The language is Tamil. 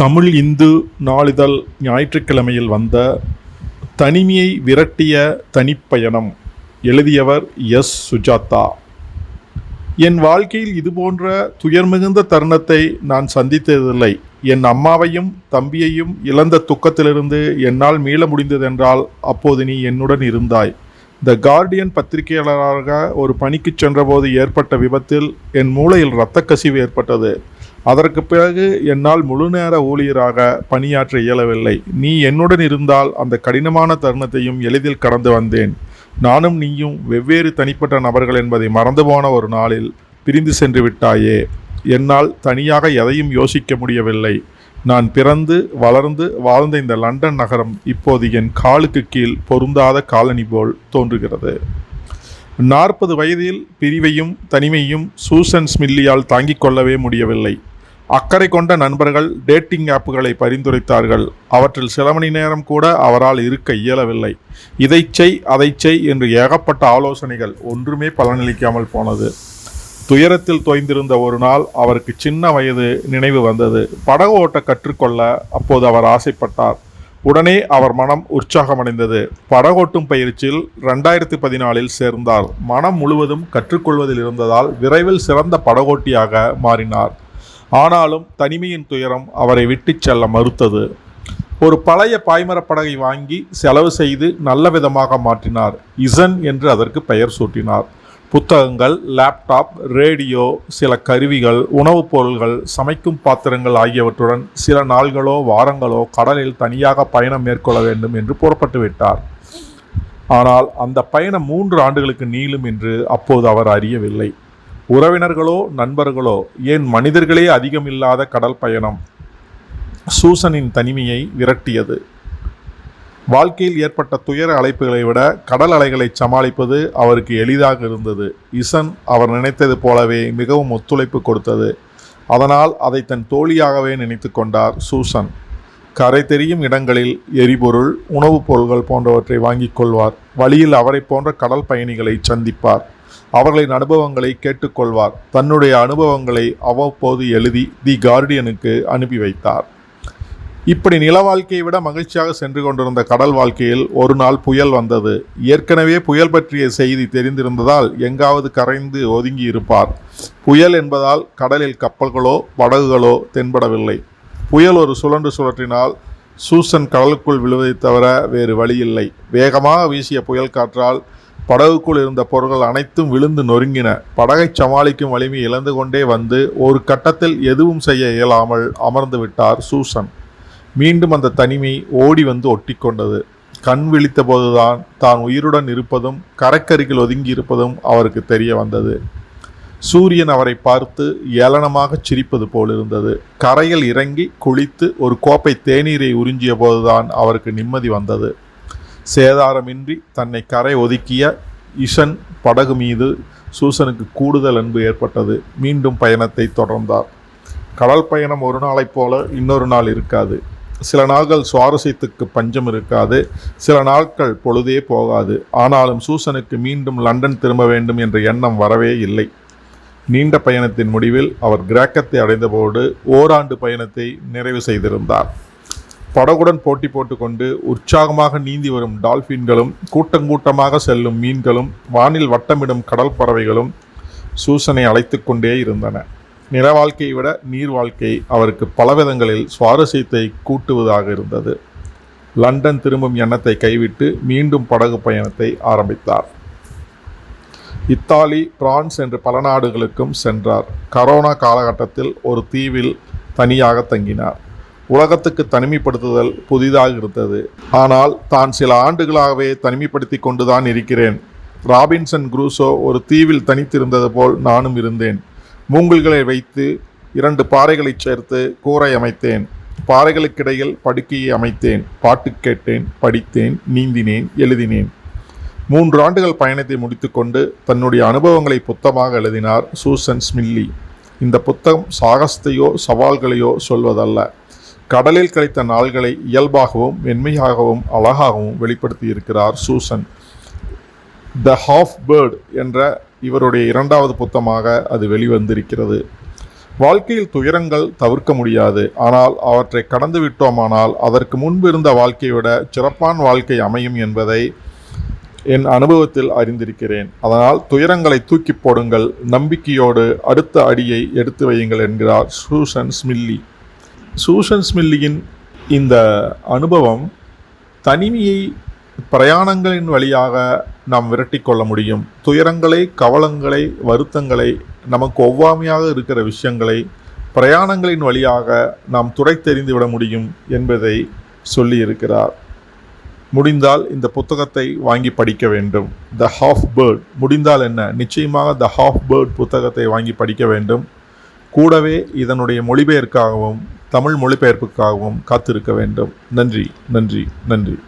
தமிழ் இந்து நாளிதழ் ஞாயிற்றுக்கிழமையில் வந்த தனிமையை விரட்டிய தனிப்பயணம் எழுதியவர் எஸ். சுஜாதா. என் வாழ்க்கையில் இதுபோன்ற துயர் மிகுந்த தருணத்தை நான் சந்தித்ததில்லை. என் அம்மாவையும் தம்பியையும் இழந்த துக்கத்திலிருந்து என்னால் மீள முடிந்ததென்றால் அப்போது நீ என்னுடன் இருந்தாய். த கார்டியன் பத்திரிகையாளராக ஒரு பணிக்கு சென்றபோது ஏற்பட்ட விபத்தில் என் மூளையில் இரத்த கசிவு ஏற்பட்டது. அதற்கு பிறகு என்னால் முழுநேர ஊழியராக பணியாற்ற இயலவில்லை. நீ என்னுடன் இருந்தால் அந்த கடினமான தருணத்தையும் எளிதில் கடந்து வந்தேன். நானும் நீயும் வெவ்வேறு தனிப்பட்ட நபர்கள் என்பதை மறந்து போன ஒரு நாளில் பிரிந்து சென்று விட்டாயே. என்னால் தனியாக எதையும் யோசிக்க முடியவில்லை. நான் பிறந்து வளர்ந்து வாழ்ந்த இந்த லண்டன் நகரம் இப்போது என் காலுக்கு கீழ் பொருந்தாத காலனி போல் தோன்றுகிறது. நாற்பது வயதில் பிரிவையும் தனிமையும் சூசன் ஸ்மில்லியால் தாங்கிக் கொள்ளவே முடியவில்லை. அக்கறை கொண்ட நண்பர்கள் டேட்டிங் ஆப்புகளை பரிந்துரைத்தார்கள். அவற்றில் சில மணி நேரம் கூட அவரால் இருக்க இயலவில்லை. இதை செய் அதை செய் என்று ஏகப்பட்ட ஆலோசனைகள் ஒன்றுமே பலனளிக்காமல் போனது. துயரத்தில் தோய்ந்திருந்த ஒரு நாள் அவருக்கு சின்ன வயது நினைவு வந்தது. படகு ஓட்ட கற்றுக்கொள்ள அப்போது அவர் ஆசைப்பட்டார். உடனே அவர் மனம் உற்சாகமடைந்தது. படகோட்டும் பயிற்சியில் ரெண்டாயிரத்தி பதினாலில் சேர்ந்தார். மனம் முழுவதும் கற்றுக்கொள்வதில் இருந்ததால் விரைவில் சிறந்த படகோட்டியாக மாறினார். ஆனாலும் தனிமையின் துயரம் அவரை விட்டுச் செல்ல மறுத்தது. ஒரு பழைய பாய்மரப் படகை வாங்கி செலவு செய்து நல்ல விதமாக மாற்றினார். இசன் என்று அதற்கு பெயர் சூட்டினார். புத்தகங்கள் லேப்டாப் ரேடியோ சில கருவிகள் உணவுப் பொருள்கள் சமைக்கும் பாத்திரங்கள் ஆகியவற்றுடன் சில நாள்களோ வாரங்களோ கடலில் தனியாக பயணம் மேற்கொள்ள வேண்டும் என்று புறப்பட்டு விட்டார். ஆனால் அந்த பயணம் மூன்று ஆண்டுகளுக்கு நீளும் என்று அப்போது அவர் அறியவில்லை. உறவினர்களோ நண்பர்களோ ஏன் மனிதர்களே அதிகமில்லாத கடல் பயணம்? சூசனின் தனிமையை விரட்டியது. வாழ்க்கையில் ஏற்பட்ட துயர அழைப்புகளை விட கடல் அலைகளை சமாளிப்பது அவருக்கு எளிதாக இருந்தது. இசன் அவர் நினைத்தது போலவே மிகவும் ஒத்துழைப்பு கொடுத்தது. அதனால் அதை தன் தோழியாகவே நினைத்து கொண்டார் சூசன். கரை தெரியும் இடங்களில் எரிபொருள் உணவுப் பொருள்கள் போன்றவற்றை வாங்கிக் கொள்வார். வழியில் அவரை போன்ற கடல் பயணிகளை சந்திப்பார். அவர்களின் அனுபவங்களை கேட்டுக்கொள்வார். தன்னுடைய அனுபவங்களை அவ்வப்போது எழுதி தி கார்டியனுக்கு அனுப்பி வைத்தார். இப்படி நில வாழ்க்கையை விட மகிழ்ச்சியாக சென்று கொண்டிருந்த கடல் வாழ்க்கையில் ஒரு நாள் புயல் வந்தது. ஏற்கனவே புயல் பற்றிய செய்தி தெரிந்திருந்ததால் எங்காவது கரைந்து ஒதுங்கி இருப்பார். புயல் என்பதால் கடலில் கப்பல்களோ படகுகளோ தென்படவில்லை. புயல் ஒரு சுழன்று சுழற்றினால் சூசன் கடலுக்குள் விழுவதை தவிர வேறு வழியில்லை. வேகமாக வீசிய புயல் காற்றால் படகுக்குள் இருந்த பொருட்கள் அனைத்தும் விழுந்து நொறுங்கின. படகை சமாளிக்கும் வலிமை இழந்து கொண்டே வந்து ஒரு கட்டத்தில் எதுவும் செய்ய இயலாமல் அமர்ந்து விட்டார் சூசன். மீண்டும் அந்த தனிமை ஓடி வந்து ஒட்டிக்கொண்டது கண் விழித்த போதுதான் தான் உயிருடன் இருப்பதும் கரைக்கருகில் ஒதுங்கி இருப்பதும் அவருக்கு தெரிய வந்தது. சூரியன் அவரை பார்த்து ஏளனமாக சிரிப்பது போல் இருந்தது. கரையில் இறங்கி குளித்து ஒரு கோப்பை தேநீரை உறிஞ்சிய போதுதான் அவருக்கு நிம்மதி வந்தது. சேதாரமின்றி தன்னை கரை ஒதுக்கிய இஷன் படகு மீது சூசனுக்கு கூடுதல் அன்பு ஏற்பட்டது. மீண்டும் பயணத்தை தொடர்ந்தார். கடல் பயணம் ஒரு நாளைப் போல இன்னொரு நாள் இருக்காது. சில நாள்கள் சுவாரஸ்யத்துக்கு பஞ்சம் இருக்காது. சில நாட்கள் பொழுதே போகாது. ஆனாலும் சூசனுக்கு மீண்டும் லண்டன் திரும்ப வேண்டும் என்ற எண்ணம் வரவே இல்லை. நீண்ட பயணத்தின் முடிவில் அவர் கிரேக்கத்தை அடைந்தபோது ஓராண்டு பயணத்தை நிறைவு செய்திருந்தார். படகுடன் போட்டி போட்டுக்கொண்டு உற்சாகமாக நீந்தி வரும் டால்ஃபின்களும் கூட்டங்கூட்டமாக செல்லும் மீன்களும் வானில் வட்டமிடும் கடல் பறவைகளும் சூசனை அழைத்து கொண்டே இருந்தன. நில வாழ்க்கையை விட நீர் வாழ்க்கை அவருக்கு பலவிதங்களில் சுவாரஸ்யத்தை கூட்டுவதாக இருந்தது. லண்டன் திரும்பும் எண்ணத்தை கைவிட்டு மீண்டும் படகு பயணத்தை ஆரம்பித்தார். இத்தாலி பிரான்ஸ் என்று பல நாடுகளுக்கும் சென்றார். கரோனா காலகட்டத்தில் ஒரு தீவில் தனியாக தங்கினார். உலகத்துக்கு தனிமைப்படுத்துதல் புதிதாக இருந்தது. ஆனால் தான் சில ஆண்டுகளாகவே தனிமைப்படுத்தி கொண்டுதான் இருக்கிறேன். ராபின்சன் குரூசோ ஒரு தீவில் தனித்திருந்தது போல் நானும் இருந்தேன். மூங்கில்களை வைத்து இரண்டு பாறைகளை சேர்த்து கூரை அமைத்தேன். பாறைகளுக்கிடையில் படுக்கையை அமைத்தேன். பாட்டு கேட்டேன் படித்தேன் நீந்தினேன் எழுதினேன். மூன்று ஆண்டுகள் பயணத்தை முடித்துக்கொண்டு தன்னுடைய அனுபவங்களை புத்தமாக எழுதினார் சூசன் ஸ்மில்லி. இந்த புத்தகம் சாகசத்தையோ சவால்களையோ சொல்வதல்ல. கடலில் கழித்த நாள்களை இயல்பாகவும் மென்மையாகவும் அழகாகவும் வெளிப்படுத்தியிருக்கிறார் சூசன். த ஹாஃப் பேர்ட் என்ற இவருடைய இரண்டாவது புத்தமாக அது வெளிவந்திருக்கிறது. வாழ்க்கையில் துயரங்கள் தவிர்க்க முடியாது. ஆனால் அவற்றை கடந்து விட்டோமானால் அதற்கு முன்பு இருந்த வாழ்க்கையை விட சிறப்பான வாழ்க்கை அமையும் என்பதை என் அனுபவத்தில் அறிந்திருக்கிறேன். அதனால் துயரங்களை தூக்கி போடுங்கள். நம்பிக்கையோடு அடுத்த அடியை எடுத்து வையுங்கள் என்கிறார் சூசன் ஸ்மில்லி. சூசன் ஸ்மில்லியின் இந்த அனுபவம் தனிமையை பிரயாணங்களின் வழியாக நாம் விரட்டி கொள்ள முடியும். துயரங்களை கவலங்களை வருத்தங்களை நமக்கு ஒவ்வாமையாக இருக்கிற விஷயங்களை பிரயாணங்களின் வழியாக நாம் துடைத்தெறிந்து விட முடியும் என்பதை சொல்லியிருக்கிறார் முடிந்தால் இந்த புத்தகத்தை வாங்கி படிக்க வேண்டும். த ஹாஃப் பேர்ட் முடிந்தால் என்ன? நிச்சயமாக த ஹாஃப் பேர்ட் புத்தகத்தை வாங்கி படிக்க வேண்டும். கூடவே இதனுடைய மொழிபெயர்க்காகவும் தமிழ் மொழிபெயர்ப்புக்காகவும் காத்திருக்க வேண்டும். நன்றி நன்றி நன்றி.